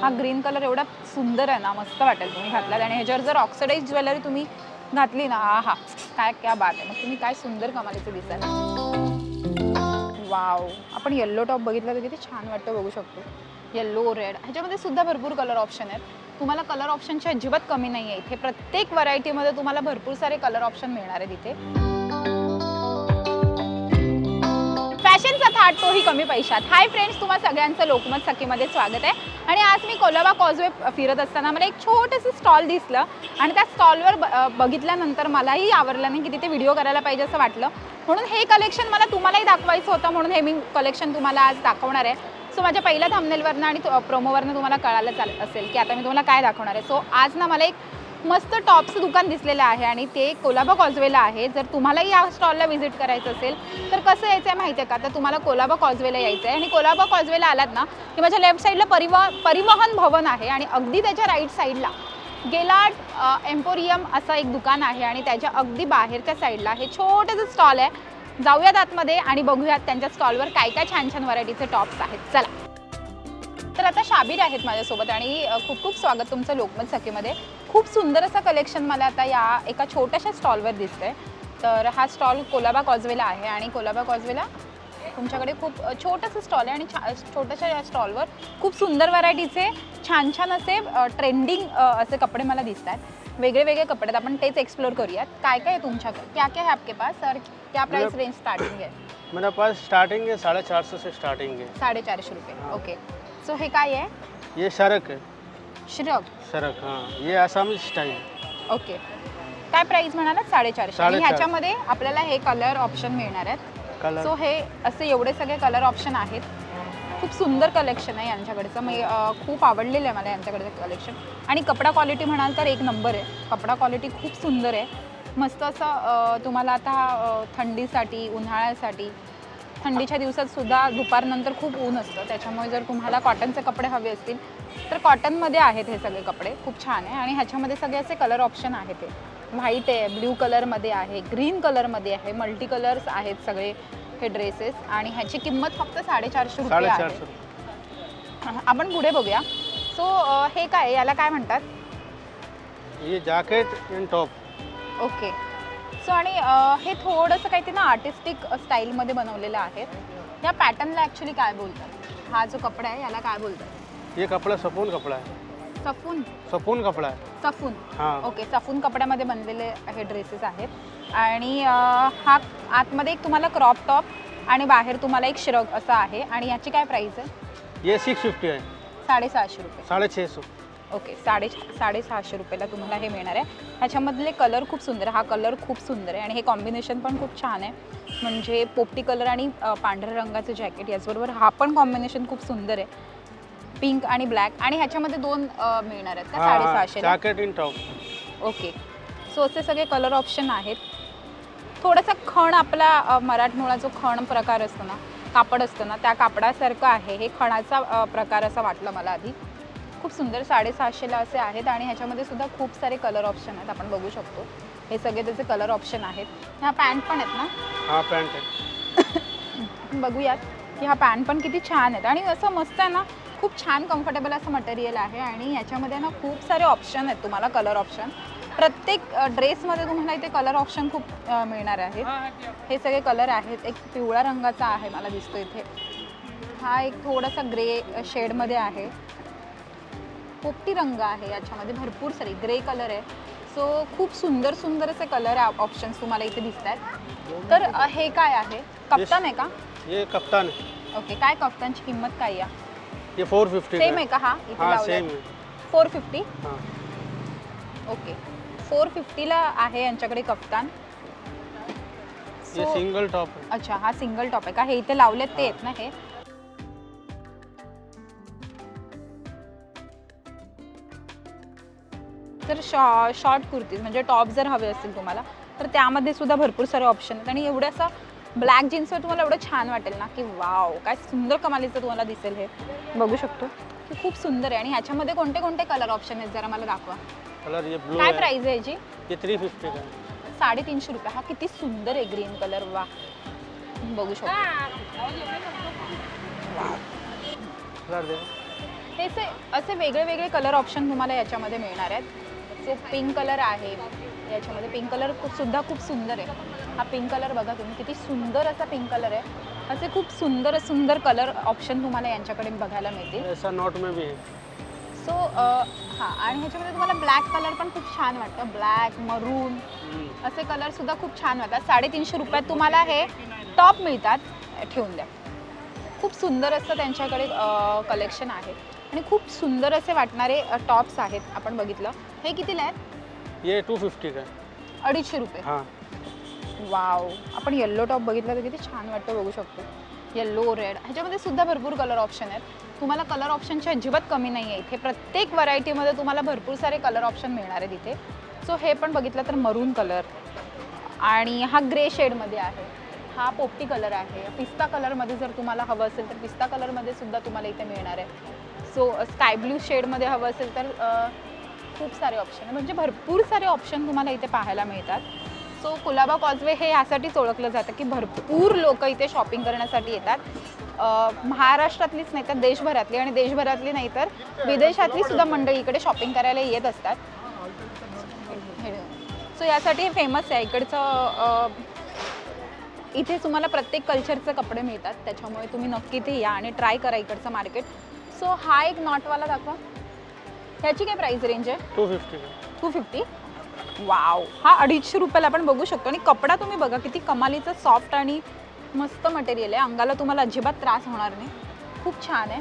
हा green colour एवढा सुंदर आहे ना मस्त वाटेल तुम्ही घातलात. आणि ह्याच्यावर जर ऑक्सिडाईज ज्वेलरी तुम्ही घातली ना हा हा काय क्या बात आहे. मग तुम्ही काय सुंदर कमालीचं दिसाल. वाव. आपण येल्लो टॉप बघितला तर किती छान वाटतं बघू शकतो. येल्लो रेड ह्याच्यामध्ये सुद्धा भरपूर कलर ऑप्शन आहेत. तुम्हाला कलर ऑप्शनची अजिबात कमी नाही आहे इथे प्रत्येक व्हरायटीमध्ये तुम्हाला भरपूर सारे कलर ऑप्शन मिळणार आहे तिथे फॅशनचा तोही कमी पैशात. हाय फ्रेंड्स तुम्हा सगळ्यांचं लोकमत सखीमध्ये स्वागत आहे. आणि आज मी कोलाबा कॉजवे फिरत असताना मला एक छोटंसं स्टॉल दिसलं. आणि त्या स्टॉलवर ब बघितल्यानंतर मलाही आवडलं नाही की तिथे व्हिडिओ करायला पाहिजे असं वाटलं. म्हणून हे कलेक्शन मला तुम्हालाही दाखवायचं होतं. म्हणून हे मी कलेक्शन तुम्हाला आज दाखवणार आहे. सो माझ्या पहिल्या थांबनेलवरनं आणि प्रोमोवरनं तुम्हाला कळायला चाल असेल की आता मी तुम्हाला काय दाखवणार आहे. सो आज ना मला एक मस्त टॉपचं दुकान दिसलेलं आहे आणि ते कोलाबा कॉजवेला आहे. जर तुम्हालाही या स्टॉलला व्हिजिट करायचं असेल तर कसं यायचं आहे माहिती आहे का? तर तुम्हाला कोलाबा कॉजवेला यायचं आहे आणि कोलाबा कॉजवेला आलात ना की माझ्या लेफ्ट साईडला परिवहन परिवहन भवन आहे आणि अगदी त्याच्या राईट साईडला गेलाट एम्पोरियम असं एक दुकान आहे आणि त्याच्या अगदी बाहेरच्या साईडला हे छोटंसं स्टॉल आहे. जाऊयात आतमध्ये आणि बघूयात त्यांच्या स्टॉलवर काय काय छान छान व्हरायटीचे टॉप्स आहेत. चला. तर आता शाबीर आहेत माझ्यासोबत आणि खूप खूप स्वागत तुमचं लोकमत सखीमध्ये. खूप सुंदर असं कलेक्शन मला आता या एका छोट्याशा स्टॉलवर दिसतंय. तर हा स्टॉल कोलाबा कॉजवेला आहे आणि कोलाबा कॉजवेला तुमच्याकडे खूप छोटंसं स्टॉल आहे आणि छा छोट्याशा या स्टॉलवर खूप सुंदर व्हरायटीचे छान छान असे ट्रेंडिंग असे कपडे मला दिसत आहेत वेगळे वेगळे कपडे आहेत. आपण तेच एक्सप्लोर करूयात. काय काय आहे तुमच्याकडे? क्या क्या है आपके पास? और क्या प्राइस रेंज स्टार्टिंग आहे? मेरे पास स्टार्टिंग है साढ़े चार सौ से स्टार्टिंग है। साडेचारशे रुपये. हां. ओके सो हे काय आहे? ये शरक है। श्रग. शरक हाँ. ये आसामी स्टाइल ओके काय प्राइस म्हणाला साडेचारशे. आणि. ह्याच्यामध्ये आपल्याला हे कलर ऑप्शन मिळणार आहेत. कलर सो हे असे एवढे सगळे कलर ऑप्शन आहेत. खूप सुंदर कलेक्शन आहे यांच्याकडचं. मी अं, खूप आवडलेलं आहे मला यांच्याकडचं कलेक्शन आणि कपडा क्वालिटी म्हणाल तर एक नंबर आहे. कपडा क्वालिटी खूप सुंदर आहे. मस्त असं अं, तुम्हाला आता अं, थंडीसाठी उन्हाळ्यासाठी थंडीच्या दिवसात सुद्धा दुपारनंतर खूप ऊन असतं. त्याच्यामुळे जर तुम्हाला कॉटनचे कपडे हवे असतील तर कॉटनमध्ये आहेत हे सगळे कपडे. खूप छान आहे. आणि ह्याच्यामध्ये सगळे असे कलर ऑप्शन आहेत ते व्हाईट आहे ब्ल्यू कलरमध्ये आहे ग्रीन कलरमध्ये आहे मल्टी कलर्स आहेत सगळे हे ड्रेसेस आणि ह्याची किंमत फक्त साडेचारशे रुपये आहे. आपण पुढे बघूया. सो हे काय? याला काय म्हणतात? ये जैकेट टॉप ओके सो आणि हे थोडंसं काहीतरी ना आर्टिस्टिक स्टाईलमध्ये बनवलेलं आहे. या पॅटर्नला ॲक्च्युली काय बोलतात? हा जो कपडा आहे याला काय बोलतात? ये कपड़ा सपून कपड़ा है सफून सपून कपड़ा है सफून हाँ. ओके सफून कपड्यामध्ये बनलेले हे ड्रेसेस आहेत. आणि अ, हा आतमध्ये एक तुम्हाला क्रॉप टॉप आणि बाहेर तुम्हाला एक श्रग असं आहे. आणि याची काय प्राईस आहे? ये सिक्स फिफ्टी है साडेसहाशे रुपये. साढ़े छः सौ ओके साडे साडेसहाशे रुपयाला तुम्हाला हे मिळणार आहे. ह्याच्यामधले कलर खूप सुंदर आहे. हा कलर खूप सुंदर आहे आणि हे कॉम्बिनेशन पण खूप छान आहे. म्हणजे पोपटी कलर आणि पांढऱ्या रंगाचं जॅकेट याचबरोबर हा पण कॉम्बिनेशन खूप सुंदर आहे. पिंक आणि ब्लॅक आणि ह्याच्यामध्ये दोन अ, मिळणार आहेत का? साडेसहाशे jacket in top okay. So असे सगळे कलर ऑप्शन आहेत. थोडासा खण आपला अ, मराठमोळा जो खण प्रकार असतो ना कापड असतं ना त्या कापडासारखं आहे. हे खणाचा अ, प्रकार असा वाटला मला आधी. खूप सुंदर साडेसहाशेला असे आहेत आणि ह्याच्यामध्ये सुद्धा खूप सारे कलर ऑप्शन आहेत आपण बघू शकतो. हे सगळे त्याचे कलर ऑप्शन आहेत. ह्या पॅन्ट पण आहेत ना? हाँ पैंट है आपण बघूया की हा पॅन्ट पण किती छान आहेत. आणि असं मस्त आहे ना खूप छान कम्फर्टेबल असं मटेरियल आहे आणि याच्यामध्ये ना खूप सारे ऑप्शन आहेत तुम्हाला कलर ऑप्शन प्रत्येक ड्रेसमध्ये तुम्हाला इथे कलर ऑप्शन खूप मिळणार आहेत. हे सगळे कलर आहेत. एक पिवळा रंगाचा आहे मला दिसतो इथे. हा एक थोडासा ग्रे शेडमध्ये आहे. पोपटी रंग आहे याच्यामध्ये भरपूर सारे ग्रे कलर आहे. सो खूप सुंदर सुंदर असे कलर ऑप्शन्स तुम्हाला इथे दिसत आहेत तर हे काय आहे? कप्तान आहे का? ये कप्तान है ओके काय कफ्तानची किंमत काय आहे ये? फोर फिफ्टी सेम आहे का हा? इथे हाँ है फोर फिफ्टी हाँ. ओके फोर फिफ्टीला आहे यांच्याकडे कप्तान. ये सिंगल टॉप है अच्छा हा सिंगल टॉप आहे का? हे इथे लावलेत ते आहेत ना हे? तर शॉ शॉर्ट कुर्तीज म्हणजे टॉप जर हवे असतील तुम्हाला तर त्यामध्ये सुद्धा भरपूर सारे ऑप्शन आहेत. आणि एवढं असं ब्लॅक जीन्सवर तुम्हाला एवढं छान वाटेल ना की वाव काय सुंदर कमालीचं तुम्हाला दिसेल हे. बघू शकतो. की खूप सुंदर आहे. आणि ह्याच्यामध्ये कोणते कोणते कलर ऑप्शन आहेत जरा मला दाखवा. कलर ये ब्लू काय प्राइस आहे याची ये थ्री फिफ्टी का साडेतीनशे रुपये. हा किती सुंदर आहे ग्रीन कलर वा. बघू शकतो. हे असे वेगळे वेगळे कलर ऑप्शन तुम्हाला याच्यामध्ये मिळणार आहेत. जो पिंक कलर आहे याच्यामध्ये पिंक कलर सुद्धा खूप सुंदर आहे. हा पिंक कलर बघा तुम्ही किती सुंदर असा पिंक कलर आहे. असे खूप सुंदर सुंदर कलर ऑप्शन तुम्हाला यांच्याकडे बघायला मिळतील. ऐसा नॉट में भी है सो हां आणि ह्याच्यामध्ये तुम्हाला ब्लॅक कलर पण खूप छान वाटतं. ब्लॅक मरून. असे कलर सुद्धा खूप छान वाटतात. साडेतीनशे रुपयात तुम्हाला हे टॉप मिळतात. ठेवून द्या. खूप सुंदर असं त्यांच्याकडे कलेक्शन आहे. आणि खूप सुंदर असे वाटणारे टॉप्स आहेत आपण बघितलं. हे कितीला आहेत? ये टू फिफ्टी का है अडीचशे रुपये. हाँ. वाव. आपण येल्लो टॉप बघितलं तर किती छान वाटतं बघू शकतो. येल्लो रेड ह्याच्यामध्ये सुद्धा भरपूर कलर ऑप्शन आहेत. तुम्हाला कलर ऑप्शनची अजिबात कमी नाही आहे. इथे प्रत्येक व्हरायटीमध्ये तुम्हाला भरपूर सारे कलर ऑप्शन मिळणार आहेत इथे. सो हे पण बघितलं तर मरून कलर आणि हा ग्रे शेडमध्ये आहे. हा पोपटी कलर आहे. पिस्ता कलरमध्ये जर तुम्हाला हवं असेल तर पिस्ता कलरमध्ये सुद्धा तुम्हाला इथे मिळणार आहे. सो स्काय ब्ल्यू शेडमध्ये हवं असेल तर खूप सारे ऑप्शन आहे. म्हणजे भरपूर सारे ऑप्शन तुम्हाला इथे पाहायला मिळतात. सो कुलाबा कॉजवे हे यासाठीच ओळखलं जातं की भरपूर लोक इथे शॉपिंग करण्यासाठी येतात. महाराष्ट्रातलीच नाही तर देशभरातली आणि देशभरातली नाही तर विदेशातली सुद्धा मंडळी इकडे शॉपिंग करायला येत असतात. सो यासाठी हे फेमस आहे. इकडचं इथे तुम्हाला प्रत्येक कल्चरचे कपडे मिळतात. त्याच्यामुळे तुम्ही नक्की ते या आणि ट्राय करा इकडचं मार्केट सो हा एक नॉटवाला दाखवा. ह्याची काय प्राईस रेंज आहे? Two fifty two fifty wow हा अडीचशे रुपयाला आपण बघू शकतो. आणि कपडा तुम्ही बघा किती कमालीचा सॉफ्ट आणि मस्त मटेरियल आहे. अंगाला तुम्हाला अजिबात त्रास होणार नाही. खूप छान आहे.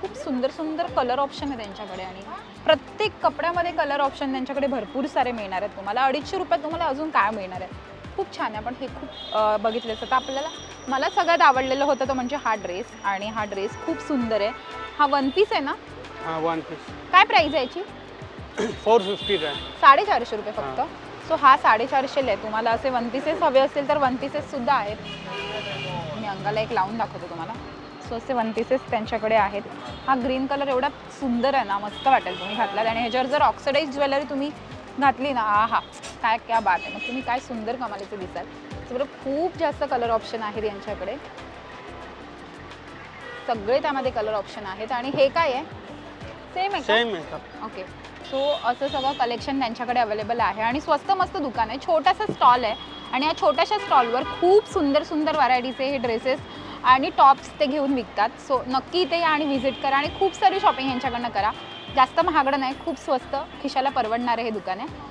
खूप सुंदर सुंदर कलर ऑप्शन आहे त्यांच्याकडे. आणि प्रत्येक कपड्यामध्ये कलर ऑप्शन त्यांच्याकडे भरपूर सारे मिळणार आहेत तुम्हाला. अडीचशे रुपयात तुम्हाला अजून काय मिळणार आहे? खूप छान आहे. पण हे खूप बघितलं तर आपल्याला मला सगळ्यात आवडलेलं होतं तो म्हणजे हा ड्रेस आणि हा ड्रेस खूप सुंदर आहे. हा वन पीस आहे ना? हाँ वन पीस काय प्राईज आहे याची? फोर फिफ्टी है साडेचारशे रुपये फक्त. सो हा साडेचारशेला आहे. तुम्हाला असे वन पीसेस हवे असतील तर वन पीसेस सुद्धा आहेत. मी अंगाला एक लावून दाखवतो तुम्हाला. सो असे वन पीसेस त्यांच्याकडे आहेत. हा ग्रीन कलर एवढा सुंदर आहे ना मस्त वाटेल तुम्ही घातलात आणि ह्याच्यावर जर ऑक्सिडाईज ज्वेलरी तुम्ही घातली ना आ हा काय क्या बात आहे. मग तुम्ही काय सुंदर कमालीचे दिसाल. बरोबर खूप जास्त कलर ऑप्शन आहेत यांच्याकडे. सगळे त्यामध्ये कलर ऑप्शन आहेत. आणि हे काय आहे? सेम आहे? सेम है सब ओके सो असं सगळं कलेक्शन त्यांच्याकडे अवेलेबल आहे. आणि स्वस्त मस्त दुकान आहे. छोटासा स्टॉल आहे. आणि या छोट्याशा स्टॉलवर खूप सुंदर सुंदर व्हरायटीचे हे ड्रेसेस आणि टॉप्स ते घेऊन विकतात. सो नक्की इथे या आणि व्हिजिट करा. आणि खूप सारी शॉपिंग यांच्याकडनं करा. जास्त महागडं नाही. खूप स्वस्त खिशाला परवडणारं हे दुकान आहे.